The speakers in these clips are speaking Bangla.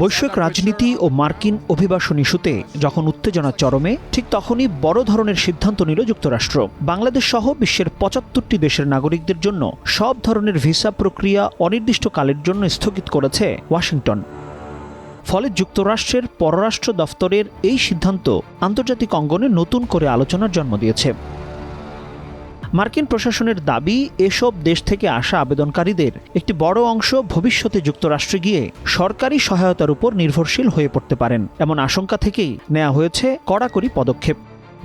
বৈশ্বিক রাজনীতি ও মার্কিন অভিবাসন ইস্যুতে যখন উত্তেজনা চরমে, ঠিক তখনই বড় ধরনের সিদ্ধান্ত নিল যুক্তরাষ্ট্র। বাংলাদেশ সহ বিশ্বের পঁচাত্তরটি দেশের নাগরিকদের জন্য সব ধরনের ভিসা প্রক্রিয়া অনির্দিষ্টকালের জন্য স্থগিত করেছে ওয়াশিংটন। ফলে যুক্তরাষ্ট্রের পররাষ্ট্র দফতরের এই সিদ্ধান্ত আন্তর্জাতিক অঙ্গনে নতুন করে আলোচনার জন্ম দিয়েছে। মার্কিন প্রশাসনের দাবি, এসব দেশ থেকে আসা আবেদনকারীদের একটি বড় অংশ ভবিষ্যতে যুক্তরাষ্ট্রে গিয়ে সরকারি সহায়তার উপর নির্ভরশীল হয়ে পড়তে পারেন। এমন আশঙ্কা থেকেই নেওয়া হয়েছে কড়াকড়ি পদক্ষেপ।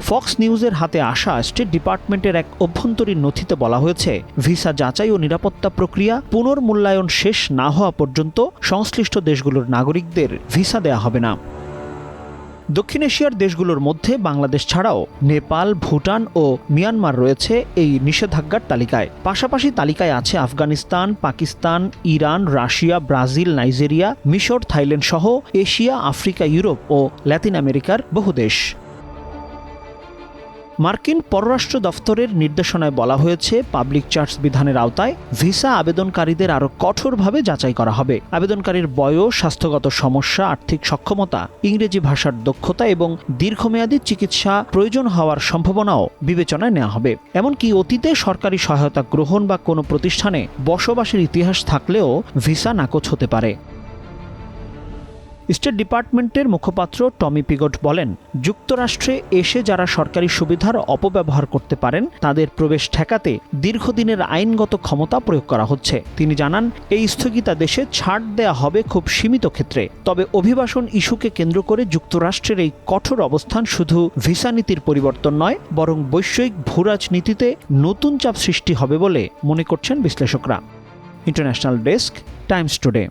ফক্স নিউজের হাতে আসা স্টেট ডিপার্টমেন্টের এক অভ্যন্তরীণ নথিতে বলা হয়েছে, ভিসা যাচাই ও নিরাপত্তা প্রক্রিয়া পুনর্মূল্যায়ন শেষ না হওয়া পর্যন্ত সংশ্লিষ্ট দেশগুলোর নাগরিকদের ভিসা দেয়া হবে না। দক্ষিণ এশিয়ার দেশগুলোর মধ্যে বাংলাদেশ ছাড়াও নেপাল, ভুটান ও মিয়ানমার রয়েছে এই নিষেধাজ্ঞার তালিকায়। পাশাপাশি তালিকায় আছে Afghanistan, Pakistan, Iran, Russia, Brazil, Nigeria, মিশর, থাইল্যান্ড সহ এশিয়া, আফ্রিকা, ইউরোপ ও ল্যাতিন আমেরিকার বহু দেশ। মার্কিন পররাষ্ট্র দফতরের নির্দেশনায় বলা হয়েছে, পাবলিক চার্জ বিধানের আওতায় ভিসা আবেদনকারীদের আরও কঠোরভাবে যাচাই করা হবে। আবেদনকারীর বয়স, স্বাস্থ্যগত সমস্যা, আর্থিক সক্ষমতা, ইংরেজি ভাষার দক্ষতা এবং দীর্ঘমেয়াদী চিকিৎসা প্রয়োজন হওয়ার সম্ভাবনাও বিবেচনায় নেওয়া হবে। এমনকি অতীতে সরকারি সহায়তা গ্রহণ বা কোনো প্রতিষ্ঠানে বসবাসের ইতিহাস থাকলেও ভিসা নাকচ হতে পারে। স্টেট ডিপার্টমেন্টের মুখপাত্র টমি পিগট বলেন, যুক্তরাষ্ট্রে এসে যারা সরকারি সুবিধার অপব্যবহার করতে পারেন, তাদের প্রবেশ ঠেকাতে দীর্ঘদিনের আইনগত ক্ষমতা প্রয়োগ করা হচ্ছে। তিনি জানান, এই স্থগিতাদেশে ছাড় দেয়া হবে খুব সীমিত ক্ষেত্রে। তবে অভিবাসন ইস্যুকে কেন্দ্র করে যুক্তরাষ্ট্রের এই কঠোর অবস্থান শুধু ভিসা নীতির পরিবর্তন নয়, বরং বৈশ্বিক ভূরাজনীতিতে নতুন চাপ সৃষ্টি হবে বলে মনে করছেন বিশ্লেষকরা। International desk, Times Today.